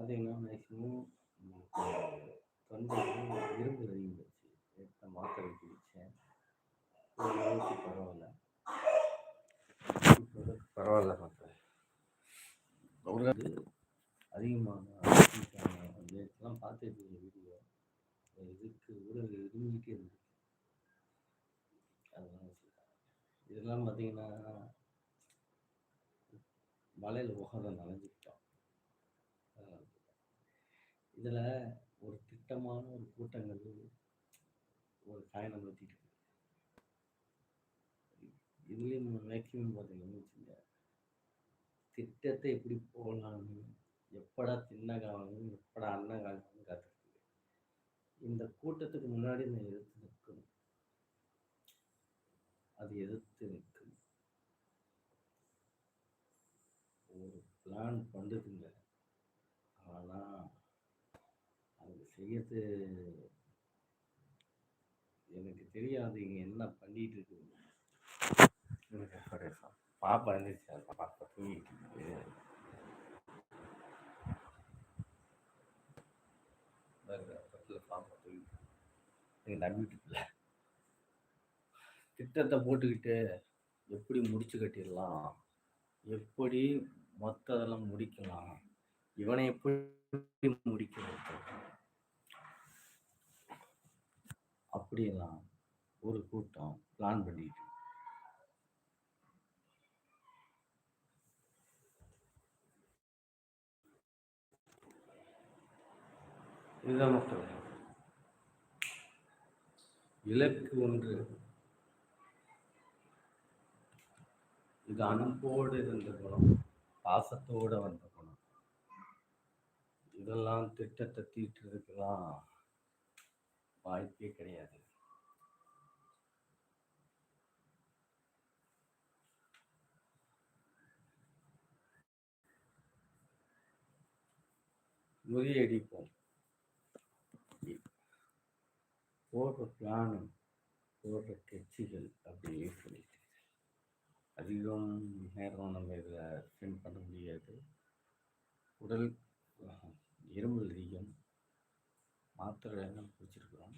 பார்த்தீங்கன்னா மேக்ஸிமம் உங்களுக்கு தொண்டை இரும்பு அதிகமாச்சு எடுத்த மாத்திரை குடித்தேன் ஓரளவுக்கு பரவாயில்ல. பரவாயில்ல மாத்திரை ஒரு அதிகமான நேற்றுலாம் பார்த்துருக்கீங்க வீடியோ இதுக்கு உடல் இருந்துகிட்டே இருந்துச்சு அதெல்லாம். இதெல்லாம் பார்த்தீங்கன்னா மலையில் உகாத நனைஞ்சுக்கிட்டோம். இதில் ஒரு திட்டமான ஒரு கூட்டங்கள் ஒரு காயம் நடத்திட்டு இருக்கு. இதுலேயும் மேக்ஸிமம் பார்த்தீங்கன்னு வச்சுங்க திட்டத்தை எப்படி போகலான்னு எப்படா தின்ன காலம் எப்படா அண்ண காலம்னு காத்துருக்கு இந்த கூட்டத்துக்கு முன்னாடி நான் எதிர்த்து நிற்கணும். அது எதிர்த்து நிற்கும். ஒரு பிளான் பண்ணுதுங்க செய்யறது எனக்கு தெரியாது இங்க என்ன பண்ணிட்டு இருக்குது எனக்கு பாப்பா இருந்துச்சு அந்த பாப்பா தூங்கிட்டு இருக்கு. பாருங்க, பாப்பா தூங்கிட்டு நம்பிட்டு திட்டத்தை போட்டுக்கிட்டு எப்படி முடிச்சு கட்டிடலாம்? எப்படி மொத்ததெல்லாம் முடிக்கலாம்? இவனை எப்படி முடிக்கிறது? அப்படியெல்லாம் ஒரு கூட்டம் பிளான் பண்ணிட்டு. இதுதான் மக்கள். இலக்கு ஒன்று. இது அன்போடு இருந்த குணம் பாசத்தோடு வந்த குணம். இதெல்லாம் திட்டத்தை தீட்டுறதுக்கெல்லாம் வாய்ப்பே கிடையாது. முறியடிப்போம். போடுற பிளானும் போடுற கட்சிகள் அப்படியே சொல்லிட்டு. அதிகம் நேரம் நம்ம இதில் ஸ்பெண்ட் பண்ண முடியாது. உடல் இரும்பு இருமல் அதிகம். மாத்திரை எல்லாம் குடிச்சிருக்கிறோம்.